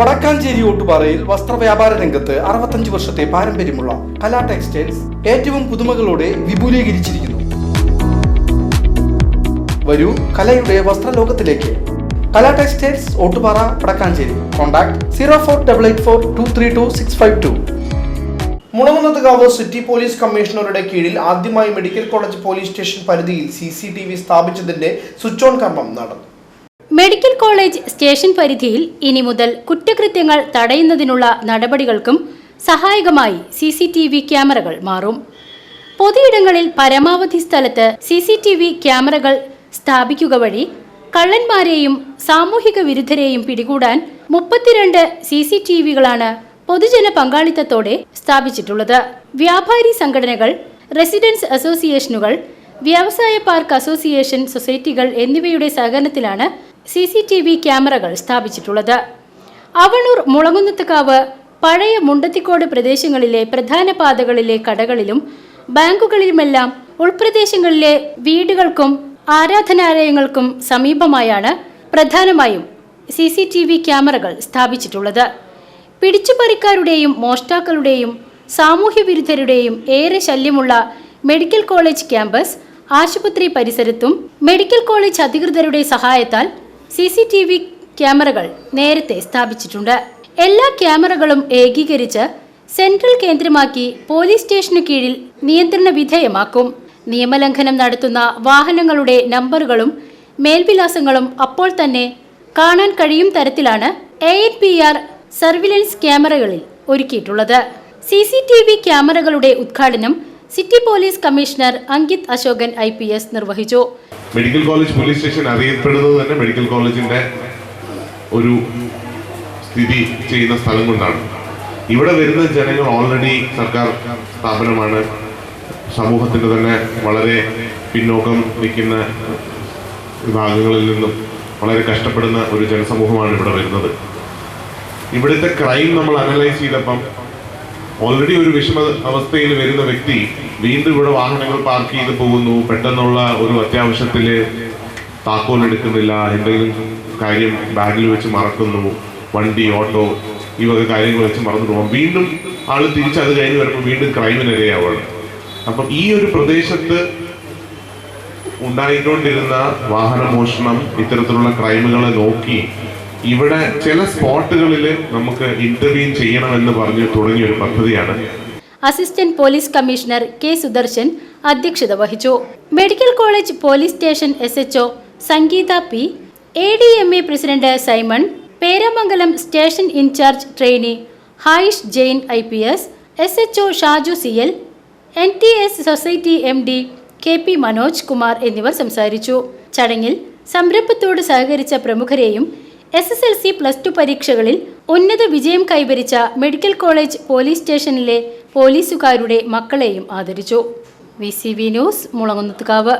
വടക്കാഞ്ചേരി ഓട്ടുപാറയിൽ വസ്ത്രവ്യാപാര രംഗത്ത് അറുപത്തഞ്ച് വർഷത്തെ പാരമ്പര്യമുള്ള കലാ ടെക്സ്റ്റൈൽസ് ഏറ്റവും പുതുമകളോടെ വിപുലീകരിച്ചിരിക്കുന്നു. വരൂ കലയുടെ വസ്ത്രലോകത്തിലേക്ക്. Kala textiles Ottupara Wadakkanchery. Contact zero four double eight four two three two six five two. Mulankunnathukavu city police കമ്മീഷണറുടെ കീഴിൽ ആദ്യമായി മെഡിക്കൽ കോളേജ് പോലീസ് സ്റ്റേഷൻ പരിധിയിൽ സി സി ടി വി സ്ഥാപിച്ചതിന്റെ സ്വിച്ച് ഓൺ കർമ്മം നടന്നു. മെഡിക്കൽ കോളേജ് സ്റ്റേഷൻ പരിധിയിൽ ഇനി മുതൽ കുറ്റകൃത്യങ്ങൾ തടയുന്നതിനുള്ള നടപടികൾക്കും സഹായകമായി സി സി ടി വി ക്യാമറകൾ മാറും. പൊതുയിടങ്ങളിൽ പരമാവധി സ്ഥലത്ത് സി സി ടി വി ക്യാമറകൾ സ്ഥാപിക്കുക വഴി കള്ളന്മാരെയും സാമൂഹിക വിരുദ്ധരെയും പിടികൂടാൻ മുപ്പത്തിരണ്ട് സി സി ടി വികളാണ് പൊതുജന പങ്കാളിത്തത്തോടെ സ്ഥാപിച്ചിട്ടുള്ളത്. വ്യാപാരി സംഘടനകൾ റെസിഡൻസ് അസോസിയേഷനുകൾ വ്യവസായ പാർക്ക് അസോസിയേഷൻ സൊസൈറ്റികൾ എന്നിവയുടെ സഹകരണത്തിലാണ് സി സി ടി വി ക്യാമറകൾ സ്ഥാപിച്ചിട്ടുള്ളത്. അവണൂർ മുളകുന്നത്തുകാവ് പഴയ മുണ്ടത്തിക്കോട് പ്രദേശങ്ങളിലെ പ്രധാന പാതകളിലെ കടകളിലും ബാങ്കുകളിലുമെല്ലാം ഉൾപ്രദേശങ്ങളിലെ വീടുകൾക്കും ആരാധനാലയങ്ങൾക്കും സമീപമായാണ് പ്രധാനമായും സി സി ടി വി ക്യാമറകൾ സ്ഥാപിച്ചിട്ടുള്ളത്. പിടിച്ചുപറിക്കാരുടെയും മോഷ്ടാക്കളുടെയും സാമൂഹ്യവിരുദ്ധരുടെയും ഏറെ ശല്യമുള്ള മെഡിക്കൽ കോളേജ് ക്യാമ്പസ് ആശുപത്രി പരിസരത്തും മെഡിക്കൽ കോളേജ് അധികൃതരുടെ സഹായത്താൽ സി സി ടി വി ക്യാമറകൾ നേരത്തെ സ്ഥാപിച്ചിട്ടുണ്ട്. എല്ലാ ക്യാമറകളും ഏകീകരിച്ച് സെൻട്രൽ കേന്ദ്രമാക്കി പോലീസ് സ്റ്റേഷനു കീഴിൽ നിയന്ത്രണ വിധേയമാക്കും. നിയമലംഘനം നടത്തുന്ന വാഹനങ്ങളുടെ നമ്പറുകളും മേൽവിലാസങ്ങളും അപ്പോൾ തന്നെ കാണാൻ കഴിയും തരത്തിലാണ് A N P R surveillance ക്യാമറകളിൽ ഒരുക്കിയിട്ടുള്ളത്. സി സി ടി വി ക്യാമറകളുടെ ഉദ്ഘാടനം city police commissioner Ankit Ashokan I നിർവഹിച്ചു. മെഡിക്കൽ കോളേജ് പോലീസ് സ്റ്റേഷൻ അറിയപ്പെടുന്നത് തന്നെ മെഡിക്കൽ കോളേജിന്റെ ഒരു സ്ഥിതി ചെയ്യുന്ന സ്ഥലം കൊണ്ടാണ്. ഇവിടെ വരുന്ന ജനങ്ങൾ ഓൾറെഡി സർക്കാർ സ്ഥാപനമാണ്. സമൂഹത്തിന്റെ തന്നെ വളരെ പിന്നോക്കം നിൽക്കുന്ന വിഭാഗങ്ങളിൽ നിന്നും വളരെ കഷ്ടപ്പെടുന്ന ഒരു ജനസമൂഹമാണ് ഇവിടെ വരുന്നത്. ഇവിടുത്തെ ക്രൈം നമ്മൾ അനലൈസ് ചെയ്തപ്പം ഓൾറെഡി ഒരു വിഷമ അവസ്ഥയിൽ വരുന്ന വ്യക്തി വീണ്ടും ഇവിടെ വാഹനങ്ങൾ പാർക്ക് ചെയ്ത് പോകുന്നു. പെട്ടെന്നുള്ള ഒരു അത്യാവശ്യത്തിൽ താക്കോൽ എടുക്കുന്നില്ല. എന്തെങ്കിലും കാര്യം ബാഗിൽ വെച്ച് മറക്കുന്നു. വണ്ടി ഓട്ടോ ഈ വക കാര്യങ്ങൾ വെച്ച് മറന്നു പോകാം. വീണ്ടും ആൾ തിരിച്ചത് കഴിഞ്ഞ് വരുമ്പോൾ വീണ്ടും ക്രൈമിനിരയാവുകയാണ് അപ്പം ഈ ഒരു പ്രദേശത്ത് ഉണ്ടായിക്കൊണ്ടിരുന്ന വാഹന മോഷണം ഇത്തരത്തിലുള്ള ക്രൈമുകളെ നോക്കി ഇവിടെ ചില സ്പോട്ടുകളിൽ നമുക്ക് ഇന്റർവ്യൂ ചെയ്യണമെന്ന് പറഞ്ഞു തുടങ്ങിയ ഒരു പദ്ധതിയാണ്. Assistant police commissioner K Sudarshan അധ്യക്ഷത വഹിച്ചു. Medical college police station S H O Sangeetha P A D M A president Simon Peramangalam station incharge trainee Haish Jain I P S S H O Shaju C L N T S society M D K P Manoj Kumar എന്നിവർ സംസാരിച്ചു. ചടങ്ങിൽ സംരംഭത്തോട് സഹകരിച്ച പ്രമുഖരെയും S S L C plus two പരീക്ഷകളിൽ ഉന്നത വിജയം കൈവരിച്ച medical college police സ്റ്റേഷനിലെ പോലീസുകാരുടെ മക്കളെയും ആദരിച്ചു. V C V news Mulankunnathukavu